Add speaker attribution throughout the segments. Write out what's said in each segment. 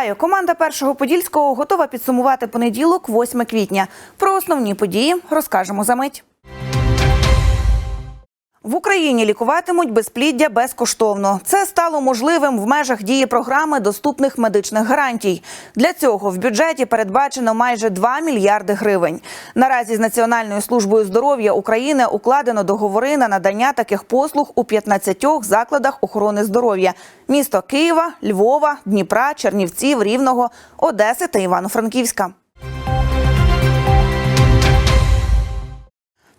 Speaker 1: Вітаю! Команда першого подільського готова підсумувати понеділок, 8 квітня. Про основні події розкажемо за мить. В Україні лікуватимуть безпліддя безкоштовно. Це стало можливим в межах дії програми доступних медичних гарантій. Для цього в бюджеті передбачено майже 2 мільярди гривень. Наразі з Національною службою здоров'я України укладено договори на надання таких послуг у 15 закладах охорони здоров'я: місто Києва, Львова, Дніпра, Чернівців, Рівного, Одеси та Івано-Франківська.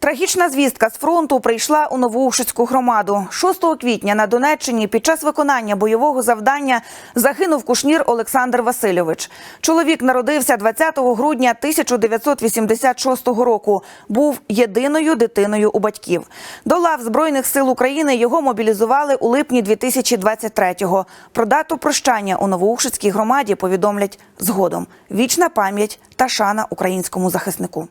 Speaker 1: Трагічна звістка з фронту прийшла у Новоушицьку громаду. 6 квітня на Донеччині під час виконання бойового завдання загинув кушнір Олександр Васильович. Чоловік народився 20 грудня 1986 року. Був єдиною дитиною у батьків. До лав Збройних сил України його мобілізували у липні 2023-го. Про дату прощання у Новоушицькій громаді повідомлять згодом. Вічна пам'ять та шана українському захиснику.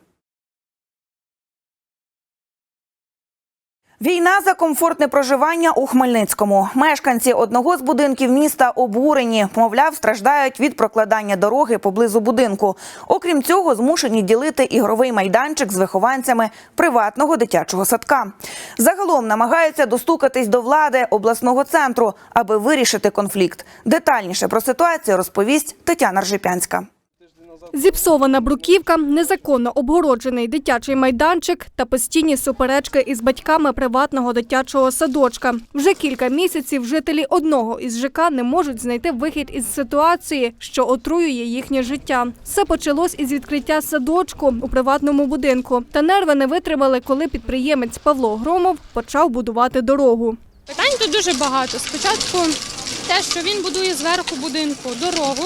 Speaker 1: Війна за комфортне проживання у Хмельницькому. Мешканці одного з будинків міста обурені, мовляв, страждають від прокладання дороги поблизу будинку. Окрім цього, змушені ділити ігровий майданчик з вихованцями приватного дитячого садка. Загалом намагаються достукатись до влади обласного центру, аби вирішити конфлікт. Детальніше про ситуацію розповість Тетяна Ржипянська.
Speaker 2: Зіпсована бруківка, незаконно обгороджений дитячий майданчик та постійні суперечки із батьками приватного дитячого садочка. Вже кілька місяців жителі одного із ЖК не можуть знайти вихід із ситуації, що отруює їхнє життя. Все почалось із відкриття садочку у приватному будинку. Та нерви не витримали, коли підприємець Павло Громов почав будувати дорогу.
Speaker 3: Питань тут дуже багато. Спочатку те, що він будує зверху будинку дорогу.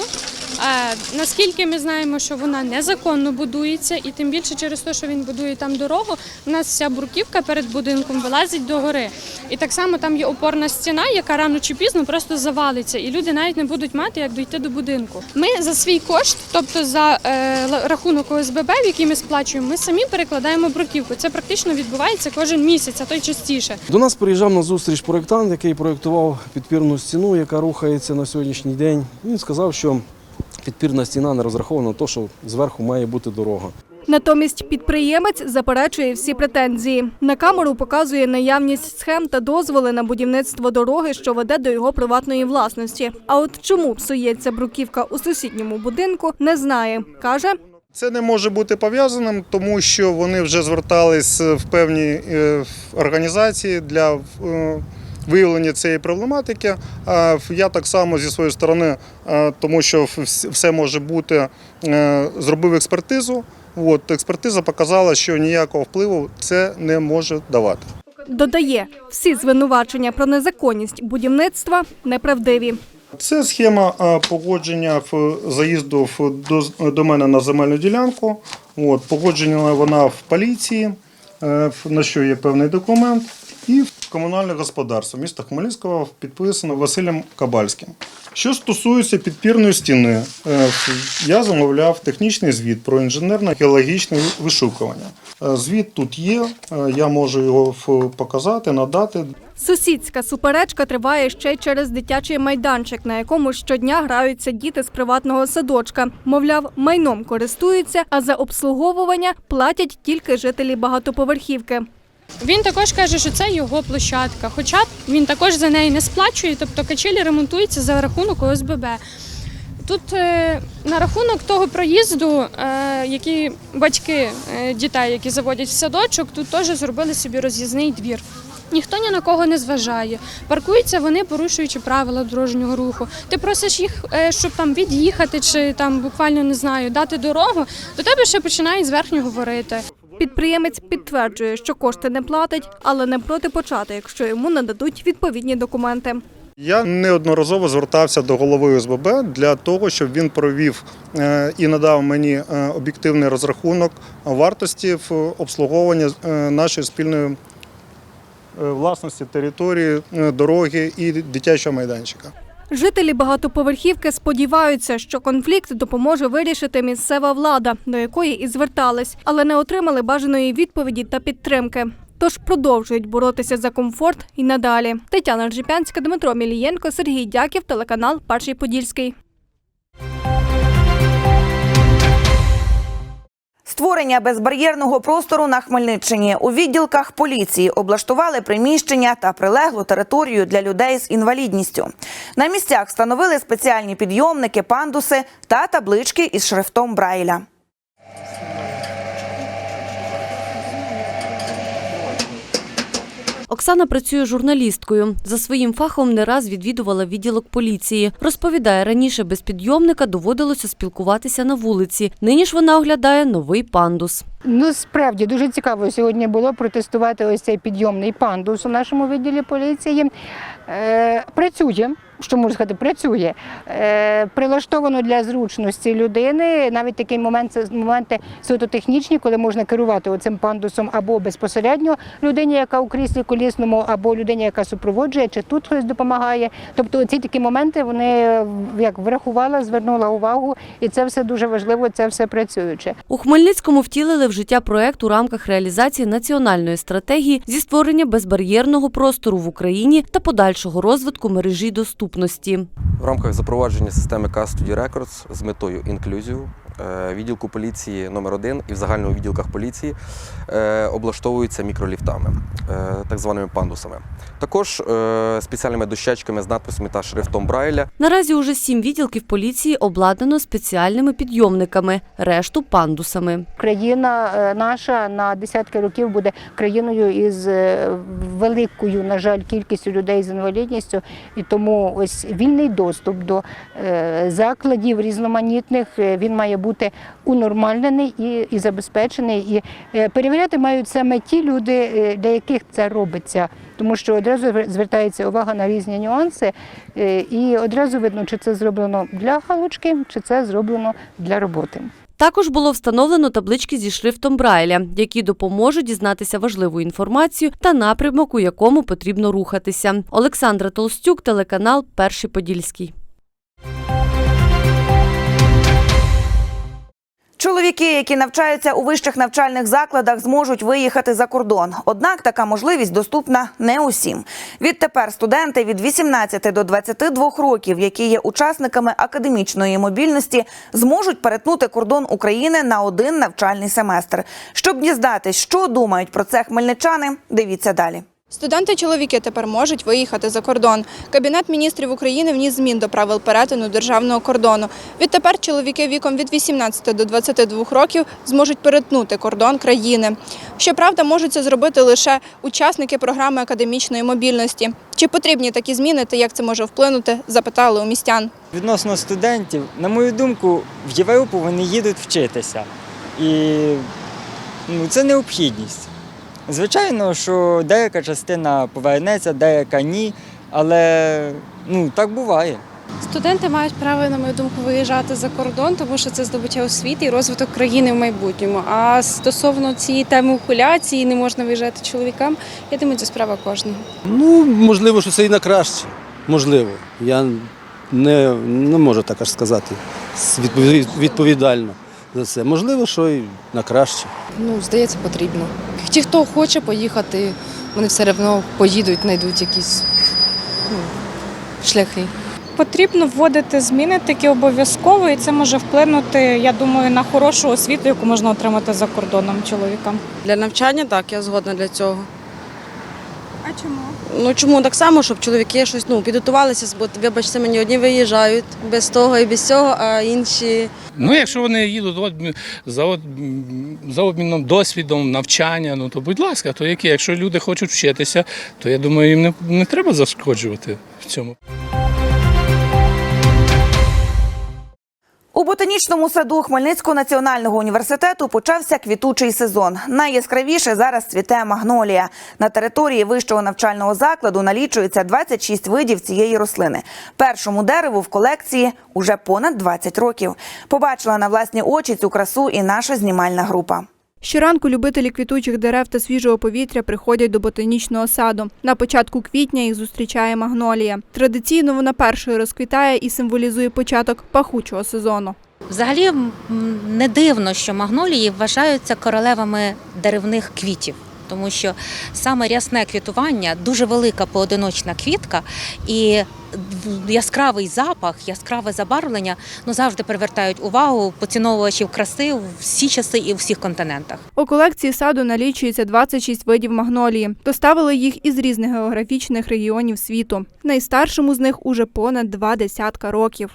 Speaker 3: Наскільки ми знаємо, що вона незаконно будується, і тим більше через те, що він будує там дорогу, у нас вся бруківка перед будинком вилазить до гори. І так само там є опорна стіна, яка рано чи пізно просто завалиться, і люди навіть не будуть мати як дійти до будинку. Ми за свій кошт, тобто за е, рахунок ОСББ, в який ми сплачуємо, ми самі перекладаємо бруківку. Це практично відбувається кожен місяць, а то й частіше.
Speaker 4: До нас приїжджав на зустріч проєктант, який проєктував підпірну стіну, яка рухається на сьогоднішній день. Він сказав, що підпірна стіна не розрахована на те, що зверху має бути дорога.
Speaker 2: Натомість підприємець заперечує всі претензії. На камеру показує наявність схем та дозволи на будівництво дороги, що веде до його приватної власності. А от чому псується бруківка у сусідньому будинку, не знає. Каже,
Speaker 5: Це не може бути пов'язаним, тому що вони вже звертались в певні е, організації для е, виявлення цієї проблематики. А Я так само зі своєї сторони, е, тому що все може бути, е, зробив експертизу. От, експертиза показала, що ніякого впливу це не може давати.
Speaker 2: додає, всі звинувачення про незаконність будівництва неправдиві.
Speaker 5: Це схема е, погодження в заїзду до, мене на земельну ділянку. От, погоджена вона в поліції, е, на що є певний документ, і в комунальне господарство міста Хмельницького підписано Василем Кабальським. Що стосується підпірної стіни, е, я замовляв технічний звіт про інженерно-геологічне вишукування. Е, Звіт тут є, е, я можу його показати, надати.
Speaker 2: Сусідська суперечка триває ще й через дитячий майданчик, на якому щодня граються діти з приватного садочка. Мовляв, майном користуються, а за обслуговування платять тільки жителі багатоповерхівки.
Speaker 3: Він також каже, що це його площадка. Хоча він також за неї не сплачує, тобто качелі ремонтуються за рахунок ОСББ. Тут е, на рахунок того проїзду, е, які батьки е, дітей, які заводять в садочок, тут теж зробили собі роз'їзний двір. Ніхто ні на кого не зважає. Паркуються вони, порушуючи правила дорожнього руху. Ти просиш їх, щоб там від'їхати, чи там буквально не знаю, дати дорогу. До тебе ще починають зверхньо говорити.
Speaker 2: Підприємець підтверджує, що кошти не платить, але не проти почати, якщо йому нададуть відповідні документи.
Speaker 5: Я неодноразово звертався до голови ОСББ для того, щоб він провів е, і надав мені е, об'єктивний розрахунок вартості в обслуговуванні е, нашої спільної власності території, дороги і дитячого майданчика.
Speaker 2: Жителі багатоповерхівки сподіваються, що конфлікт допоможе вирішити місцева влада, до якої і звертались, але не отримали бажаної відповіді та підтримки. Тож продовжують боротися за комфорт і надалі. Тетяна Ржепянська, Дмитро Мілієнко, Сергій Дяків, телеканал Перший Подільський.
Speaker 1: Створення безбар'єрного простору на Хмельниччині у відділках поліції облаштували приміщення та прилеглу територію для людей з інвалідністю. На місцях встановили спеціальні підйомники, пандуси та таблички із шрифтом Брайля.
Speaker 6: Оксана працює журналісткою. За своїм фахом не раз відвідувала відділок поліції. Розповідає, раніше без підйомника доводилося спілкуватися на вулиці. Нині ж вона оглядає новий пандус.
Speaker 7: Ну, справді дуже цікаво сьогодні було протестувати ось цей підйомний пандус у нашому відділі поліції. Е, працює, що можу сказати, працює. Е, прилаштовано для зручності людини. Навіть такий момент моменти суто технічні, коли можна керувати оцим пандусом або безпосередньо людині, яка у кріслі колісному, або людині, яка супроводжує, чи тут хтось допомагає. Тобто ці такі моменти вони як врахувала, звернула увагу, і це все дуже важливо, це все працююче.
Speaker 6: У Хмельницькому втілили в життя проект у рамках реалізації національної стратегії зі створення безбар'єрного простору в Україні та подальшого розвитку мережі доступності.
Speaker 8: В рамках запровадження системи Custody Records з метою інклюзію відділку поліції номер 1 і в загальному відділках поліції е, облаштовуються мікроліфтами, е, так званими пандусами. Також е, спеціальними дощечками з надписами та шрифтом Брайля.
Speaker 6: Наразі уже сім відділків поліції обладнано спеціальними підйомниками, решту пандусами.
Speaker 7: Країна е, наша на десятки років буде країною із е, великою, на жаль, кількістю людей з інвалідністю, і тому ось вільний доступ до е, закладів різноманітних е, він має бути унормальнений і, і забезпечений. І е, перевіряти мають саме ті люди, е, для яких це робиться, тому що одразу звертається увага на різні нюанси, е, і одразу видно, чи це зроблено для галочки, чи це зроблено для роботи.
Speaker 6: Також було встановлено таблички зі шрифтом Брайля, які допоможуть дізнатися важливу інформацію та напрямок, у якому потрібно рухатися. Олександра Толстюк, телеканал Перший Подільський.
Speaker 1: Чоловіки, які навчаються у вищих навчальних закладах, зможуть виїхати за кордон. Однак така можливість доступна не усім. Відтепер студенти від 18 до 22 років, які є учасниками академічної мобільності, зможуть перетнути кордон України на один навчальний семестр. Щоб дізнатись, що думають про це хмельничани, дивіться далі.
Speaker 9: Студенти-чоловіки тепер можуть виїхати за кордон. Кабінет міністрів України вніс змін до правил перетину державного кордону. Відтепер чоловіки віком від 18 до 22 років зможуть перетнути кордон країни. Щоправда, можуть це зробити лише учасники програми академічної мобільності. Чи потрібні такі зміни та як це може вплинути, запитали у містян.
Speaker 10: Відносно студентів, на мою думку, в Європу вони їдуть вчитися. І ну, це необхідність. Звичайно, що деяка частина повернеться, деяка ні, але ну, так буває.
Speaker 11: Студенти мають право, на мою думку, виїжджати за кордон, тому що це здобуття освіти і розвиток країни в майбутньому. А стосовно цієї теми окуляції, не можна виїжджати чоловікам. Я думаю, це справа кожного.
Speaker 12: Ну, можливо, що це і на краще. Можливо. Я не, не можу так аж сказати відповідально за це. Можливо, що і на краще.
Speaker 13: Ну, здається, потрібно. Ті, хто хоче поїхати, вони все одно поїдуть, знайдуть якісь ну, шляхи.
Speaker 14: Потрібно вводити зміни такі обов'язково, і це може вплинути, я думаю, на хорошу освіту, яку можна отримати за кордоном чоловікам.
Speaker 11: Для навчання так, я згодна для цього.
Speaker 14: А чому?
Speaker 11: Ну чому так само, щоб чоловіки щось ну, підготувалися, бо вибачте, мені одні виїжджають без того і без цього, а інші
Speaker 15: Ну, якщо вони їдуть от, за, от, за обміном досвідом, навчання, ну то будь ласка, то які? Якщо люди хочуть вчитися, то я думаю, їм не, не треба зашкоджувати в цьому.
Speaker 1: У ботанічному саду Хмельницького національного університету почався квітучий сезон. Найяскравіше зараз цвіте магнолія. На території вищого навчального закладу налічується 26 видів цієї рослини. Першому дереву в колекції уже понад 20 років. Побачила на власні очі цю красу і наша знімальна група.
Speaker 2: Щоранку любителі квітучих дерев та свіжого повітря приходять до ботанічного саду. На початку квітня їх зустрічає магнолія. Традиційно вона першою розквітає і символізує початок пахучого сезону.
Speaker 16: Взагалі не дивно, що магнолії вважаються королевами деревних квітів. Тому що саме рясне квітування дуже велика поодиночна квітка, і яскравий запах, яскраве забарвлення ну, завжди привертають увагу поціновувачів краси в всі часи і у всіх континентах.
Speaker 2: У колекції саду налічується 26 видів магнолії. Доставили їх із різних географічних регіонів світу. Найстаршому з них уже понад два десятка років.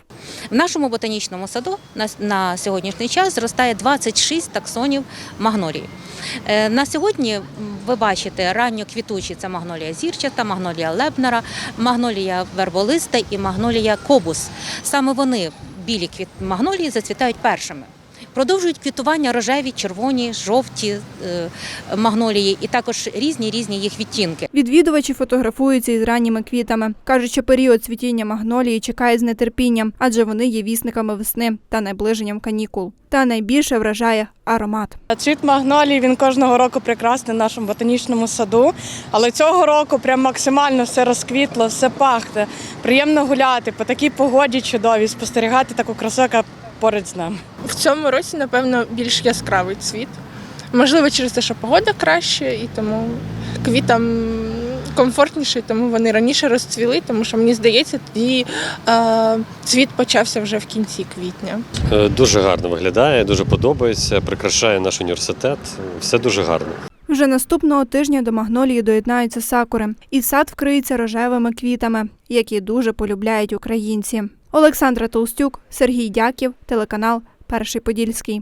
Speaker 16: В нашому ботанічному саду на, на сьогоднішній час зростає 26 таксонів магнолії. Е, На сьогодні ви бачите ранньоквітучі це магнолія зірчата, магнолія лебнера, магнолія верболиста і магнолія кобус. Саме вони, білі квіт магнолії, зацвітають першими. Продовжують квітування рожеві, червоні, жовті е, магнолії і також різні різні їх відтінки.
Speaker 2: Відвідувачі фотографуються із ранніми квітами. Кажуть, що період цвітіння магнолії чекає з нетерпінням, адже вони є вісниками весни та наближенням канікул. Та найбільше вражає аромат.
Speaker 14: Цвіт магнолії він кожного року прекрасний в нашому ботанічному саду, але цього року прям максимально все розквітло, все пахне. Приємно гуляти по такій погоді чудовій, спостерігати таку красу, яка поряд з нами.
Speaker 17: В цьому році, напевно, більш яскравий цвіт. Можливо, через те, що погода краще, і тому квітам комфортніше, тому вони раніше розцвіли, тому що мені здається, тоді е, цвіт почався вже в кінці квітня.
Speaker 18: Е, Дуже гарно виглядає, дуже подобається, прикрашає наш університет. Все дуже гарно.
Speaker 2: Вже наступного тижня до магнолії доєднаються сакури, і сад вкриється рожевими квітами, які дуже полюбляють українці. Олександра Толстюк, Сергій Дяків, телеканал Перший Подільський.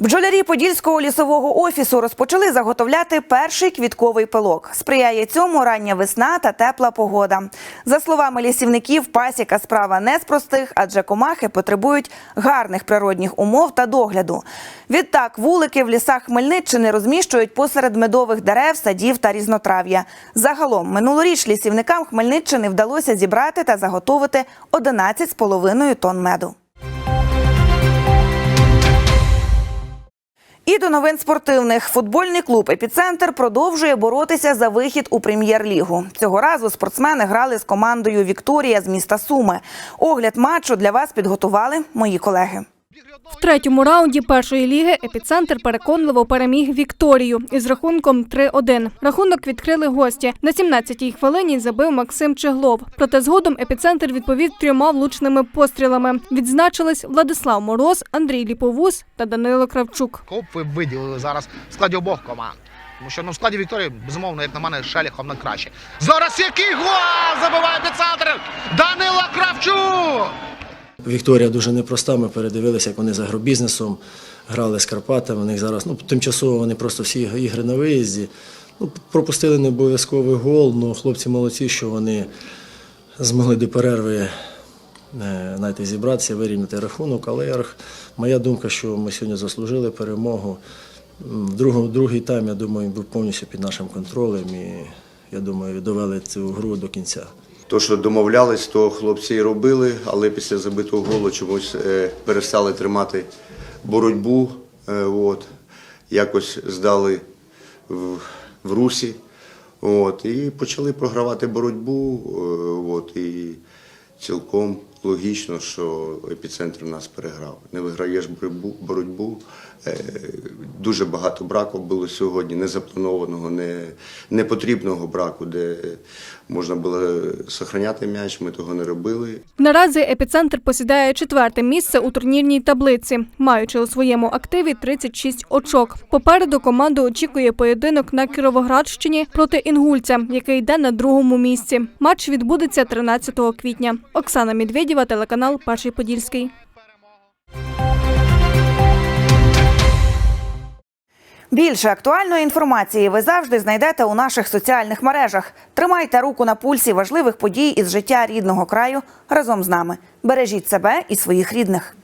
Speaker 1: Бджолярі Подільського лісового офісу розпочали заготовляти перший квітковий пилок. Сприяє цьому рання весна та тепла погода. За словами лісівників, пасіка справа не з простих, адже комахи потребують гарних природних умов та догляду. Відтак вулики в лісах Хмельниччини розміщують посеред медових дерев, садів та різнотрав'я. Загалом минулоріч лісівникам Хмельниччини вдалося зібрати та заготовити 11,5 тонн меду. І до новин спортивних футбольний клуб Епіцентр продовжує боротися за вихід у прем'єр-лігу. Цього разу спортсмени грали з командою Вікторія з міста Суми. Огляд матчу для вас підготували мої колеги.
Speaker 2: В третьому раунді першої ліги епіцентр переконливо переміг Вікторію із рахунком 3-1. Рахунок відкрили гості. На 17-й хвилині забив Максим Чеглов. Проте згодом епіцентр відповів трьома влучними пострілами. Відзначились Владислав Мороз, Андрій Ліповус та Данило Кравчук.
Speaker 19: Коп ви виділили зараз в складі обох команд. Тому що ну, в складі Вікторії, безумовно, як на мене, Шеліхов найкраще. Зараз який гол забиває епіцентр! Данило Кравчук!
Speaker 20: Вікторія дуже непроста. Ми передивилися, як вони за агробізнесом грали з Карпатами. У них зараз ну, тимчасово вони просто всі ігри на виїзді. Ну, пропустили не обов'язковий гол, але хлопці молодці, що вони змогли до перерви е, знаєте, зібратися, вирівняти рахунок. Але моя думка, що ми сьогодні заслужили перемогу. В другому, другий тайм, я думаю, був повністю під нашим контролем і я думаю, довели цю гру до кінця.
Speaker 21: То, що домовлялись, то хлопці і робили, але після забитого голу чомусь е, перестали тримати боротьбу. Е, от, якось здали в, в русі. От, і почали програвати боротьбу. Е, от, і цілком логічно, що епіцентр нас переграв. Не виграєш боротьбу. Е, дуже багато браку було сьогодні, незапланованого, не, непотрібного браку, де можна було сохраняти м'яч, ми того не робили.
Speaker 2: Наразі епіцентр посідає четверте місце у турнірній таблиці, маючи у своєму активі 36 очок. Попереду команду очікує поєдинок на Кіровоградщині проти інгульця, який йде на другому місці. Матч відбудеться 13 квітня. Оксана Медведєва, телеканал Перший Подільський.
Speaker 1: Більше актуальної інформації ви завжди знайдете у наших соціальних мережах. Тримайте руку на пульсі важливих подій із життя рідного краю разом з нами. Бережіть себе і своїх рідних.